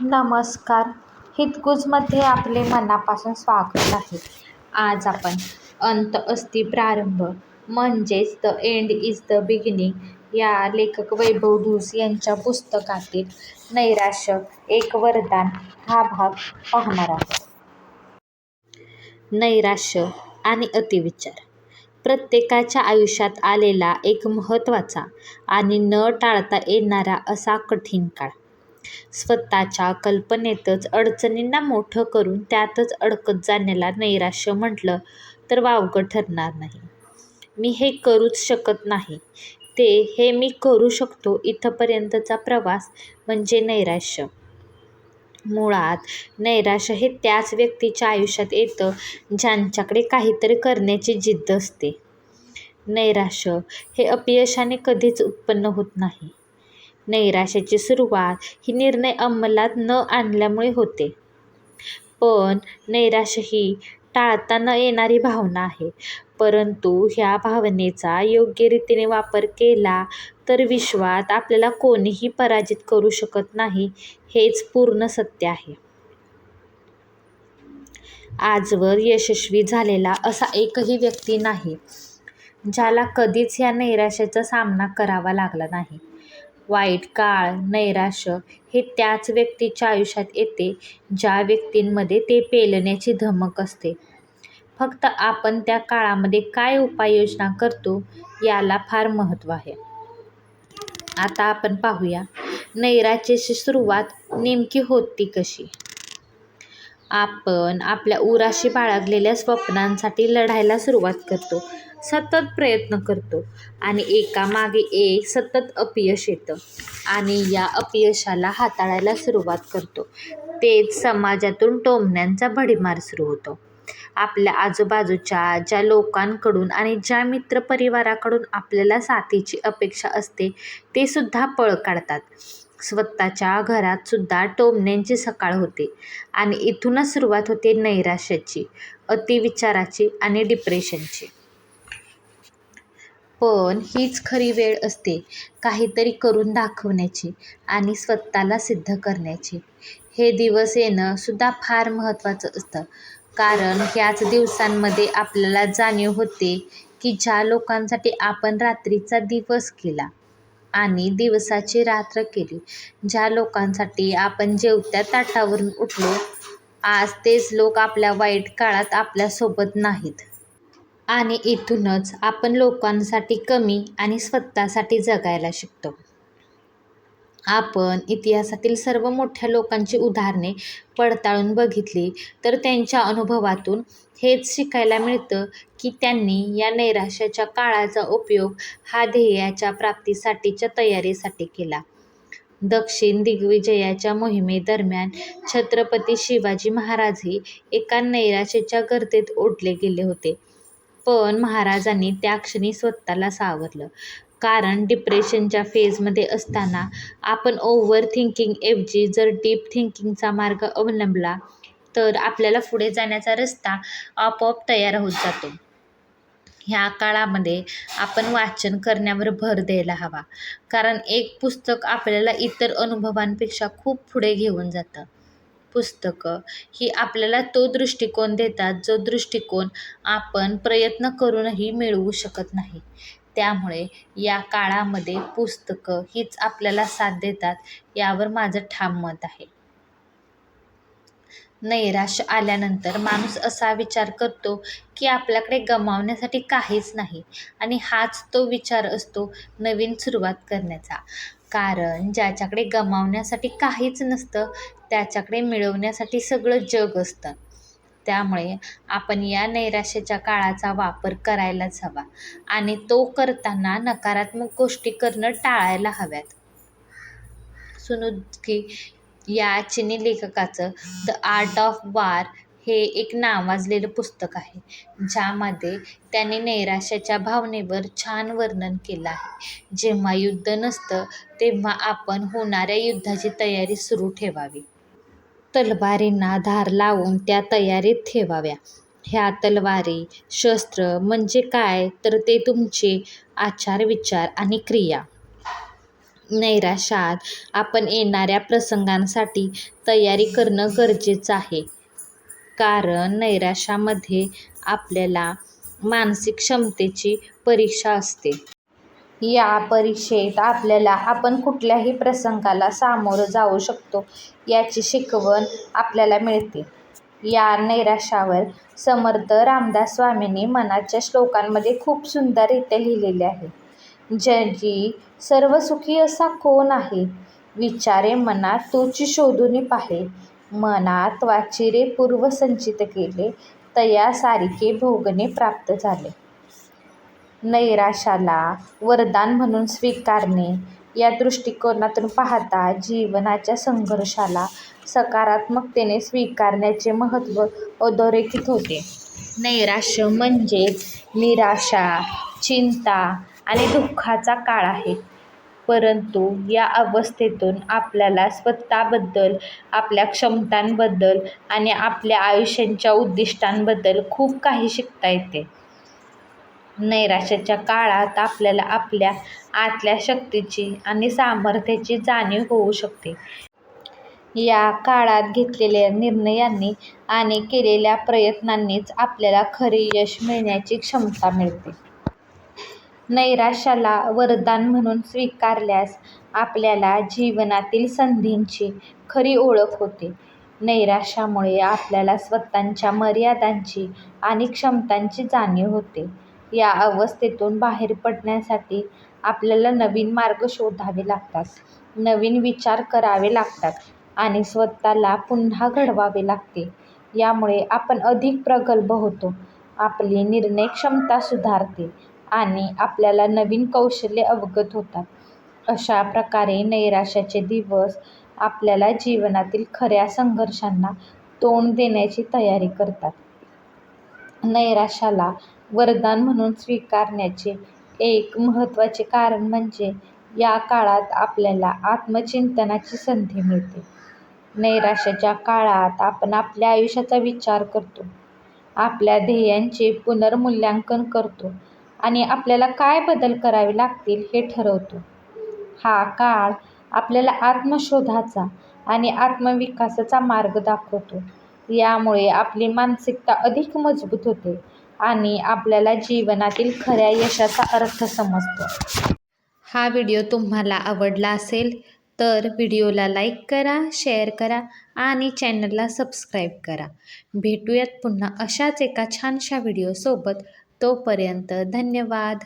नमस्कार. हितगुजमध्ये आपले मनापासून स्वागत आहे. आज आपण अंत असती प्रारंभ म्हणजेच the end is the beginning या लेखक वैभव ढूस यांच्या पुस्तकातील नैराश्य एक वरदान हा भाग पाहणार आहोत. नैराश्य आणि अतिविचार. प्रत्येकाच्या आयुष्यात आलेला एक महत्त्वाचा आणि न टाळता येणारा असा कठीण काळ. स्वतःच्या कल्पनेतच अडचणींना मोठं करून त्यातच अडकत जाण्याला नैराश्य म्हटलं तर वावगं ठरणार नाही. मी हे करूच शकत नाही. ते हे मी करू शकतो इथपर्यंतचा प्रवास म्हणजे नैराश्य. मुळात नैराश्य हे त्याच व्यक्तीच्या आयुष्यात येतं ज्यांच्याकडे काहीतरी करण्याची जिद्द असते. नैराश्य हे अपयशाने कधीच उत्पन्न होत नाही. नैराश्याची सुरुवात ही निर्णय अंमलात न आणल्यामुळे होते. पण नैराश्य ही टाळता न येणारी भावना आहे. परंतु ह्या भावनेचा योग्य रीतीने वापर केला तर विश्वात आपल्याला कोणीही पराजित करू शकत नाही हेच पूर्ण सत्य आहे. आजवर यशस्वी झालेला असा एकही व्यक्ती नाही ज्याला कधीच ह्या नैराश्याचा सामना करावा लागला नाही. वाईट काळ नैराश्य हे त्याच व्यक्तीच्या आयुष्यात येते ज्या व्यक्तींमध्ये ते पेलण्याची धमक असते. फक्त आपण त्या काळामध्ये काय उपाययोजना करतो याला फार महत्त्व आहे. आता आपण पाहूया नैराश्याची सुरुवात नेमकी होती कशी? आपण आपल्या उराशी बाळगलेल्या स्वप्नांसाठी लढायला सुरुवात करतो. सतत प्रयत्न करतो. आणि एकामागे एक सतत अपयश येतं. आणि या अपयशाला हाताळायला सुरुवात करतो. तेच समाजातून टोमण्यांचा भडीमार सुरू होतो. आपल्या आजूबाजूच्या ज्या लोकांकडून आणि ज्या मित्रपरिवाराकडून आपल्याला साथीची अपेक्षा असते ते सुद्धा पळ काढतात. स्वतःच्या घरात सुद्धा टोमण्यांची सकाळ होते. आणि इथूनच सुरुवात होते नैराश्याची अतिविचाराची आणि डिप्रेशनची पण हीच खरी वेळ असते काहीतरी करून दाखवण्याची आणि स्वतःला सिद्ध करण्याची. हे दिवस येणं सुद्धा फार महत्त्वाचं असतं. कारण ह्याच दिवसांमध्ये आपल्याला जाणीव होते की ज्या लोकांसाठी आपण रात्रीचा दिवस केला आणि दिवसाची रात्र केली ज्या लोकांसाठी आपण जेवत्या ताटावरून उठलो आज तेच लोक आपल्या वाईट काळात आपल्यासोबत नाहीत. आणि इथूनच आपण लोकांसाठी कमी आणि स्वतःसाठी जगायला शिकतो. आपण इतिहासातील सर्व मोठ्या लोकांची उदाहरणे पडताळून बघितली तर त्यांच्या अनुभवातून हेच शिकायला मिळतं की त्यांनी या नैराश्याच्या काळाचा उपयोग हा ध्येयाच्या प्राप्तीसाठीच्या तयारीसाठी केला. दक्षिण दिग्विजयाच्या मोहिमेदरम्यान छत्रपती शिवाजी महाराजही एका नैराश्याच्या गर्तेत ओढले गेले होते. पण महाराजांनी त्या क्षणी स्वतःला सावरलं. कारण डिप्रेशनच्या फेजमध्ये असताना आपण ओव्हर थिंकिंगऐवजी जर डीप थिंकिंगचा मार्ग अवलंबला तर आपल्याला पुढे जाण्याचा रस्ता आपोआप तयार होत जातो. ह्या काळामध्ये आपण वाचन करण्यावर भर द्यायला हवा. कारण एक पुस्तक आपल्याला इतर अनुभवांपेक्षा खूप पुढे घेऊन जातं. पुस्तकं ही आपल्याला तो दृष्टिकोन देतात जो दृष्टिकोन आपण प्रयत्न करूनही मिळवू शकत नाही. त्यामुळे या काळामध्ये पुस्तकं हीच आपल्याला साथ देतात यावर माझं ठाम मत आहे. नैराश्य आल्यानंतर माणूस असा विचार करतो की आपल्याकडे गमावण्यासाठी काहीच नाही आणि हाच तो विचार असतो नवीन सुरुवात करण्याचा. कारण ज्याच्याकडे गमावण्यासाठी काहीच नसतं त्याच्याकडे मिळवण्यासाठी सगळं जग असतं. त्यामुळे आपण या नैराश्याच्या काळाचा वापर करायलाच हवा आणि तो करताना नकारात्मक गोष्टी करणं टाळायला हव्यात. सुनुकी या चिनी लेखकाचं द आर्ट ऑफ वार हे एक नावाजलेलं पुस्तक आहे ज्यामध्ये त्याने नैराश्याच्या भावनेवर छान वर्णन केलं आहे. जेव्हा युद्ध नसतं तेव्हा आपण होणाऱ्या युद्धाची तयारी सुरू ठेवावी. तलवारींना धार लावून त्या तयारीत ठेवाव्या. ह्या तलवारी शस्त्र म्हणजे काय? तर ते तुमचे आचार विचार आणि क्रिया. नैराश्यात आपण येणाऱ्या प्रसंगांसाठी तयारी करणं गरजेचं आहे. कारण नैराश्यामध्ये आपल्याला मानसिक क्षमतेची परीक्षा असते. या परीक्षेत आपल्याला आपण कुठल्याही प्रसंगाला सामोरं जाऊ शकतो याची शिकवण आपल्याला मिळते. या नैराश्यावर समर्थ रामदास स्वामींनी मनाच्या श्लोकांमध्ये खूप सुंदररित्या लिहिलेले आहे. जगी सर्वसुखी असा कोण आहे? विचारे मना तुची शोधून पाहे. मनात वाचिरे पूर्व संचित केले तया सारिके भोगणे प्राप्त झाले. नैराशाला वरदान म्हणून स्वीकारणे या दृष्टिकोनातून पाहता जीवनाच्या संघर्षाला सकारात्मकतेने स्वीकारण्याचे महत्त्व अधोरेखित होते. नैराश्य म्हणजेच निराशा चिंता आणि दुःखाचा काळ आहे. परंतु या अवस्थेतून आपल्याला स्वतःबद्दल आपल्या क्षमतांबद्दल आणि आपल्या आयुष्यांच्या उद्दिष्टांबद्दल खूप काही शिकता येते. नैराश्याच्या काळात आपल्याला आपल्या आतल्या शक्तीची आणि सामर्थ्याची जाणीव होऊ शकते. या काळात घेतलेल्या निर्णयांनी आणि केलेल्या प्रयत्नांनीच आपल्याला खरे यश मिळण्याची क्षमता मिळते. नैराश्याला वरदान म्हणून स्वीकारल्यास आपल्याला जीवनातील संधींची खरी ओळख होते. नैराश्यामुळे आपल्याला स्वतःच्या मर्यादांची आणि क्षमतांची जाणीव होते. या अवस्थेतून बाहेर पडण्यासाठी आपल्याला नवीन मार्ग शोधावे लागतात नवीन विचार करावे लागतात आणि स्वतःला पुन्हा घडवावे लागते. यामुळे आपण अधिक प्रगल्भ होतो. आपली निर्णय क्षमता सुधारते. आणि आपल्याला नवीन कौशल्ये अवगत होतात. अशा प्रकारे नैराश्याचे दिवस आपल्याला जीवनातील खऱ्या संघर्षांना तोंड देण्याची तयारी करतात. नैराश्याला वरदान म्हणून स्वीकारण्याचे एक महत्त्वाचे कारण म्हणजे या काळात आपल्याला आत्मचिंतनाची संधी मिळते. नैराश्याच्या काळात आपण आपल्या आयुष्याचा विचार करतो. आपल्या ध्येयांचे पुनर्मूल्यांकन करतो. आणि आपल्याला काय बदल करावे लागतील हे ठरवतो. हा काळ आपल्याला आत्मशोधाचा आणि आत्मविकासाचा मार्ग दाखवतो. यामुळे आपली मानसिकता अधिक मजबूत होते आणि आपल्याला जीवनातील खऱ्या यशाचा अर्थ समजतो. हा व्हिडिओ तुम्हाला आवडला असेल तर व्हिडिओला लाईक करा शेअर करा आणि चॅनलला सबस्क्राईब करा. भेटूयात पुन्हा अशाच एका छानशा व्हिडिओसोबत. तोपर्यंत धन्यवाद.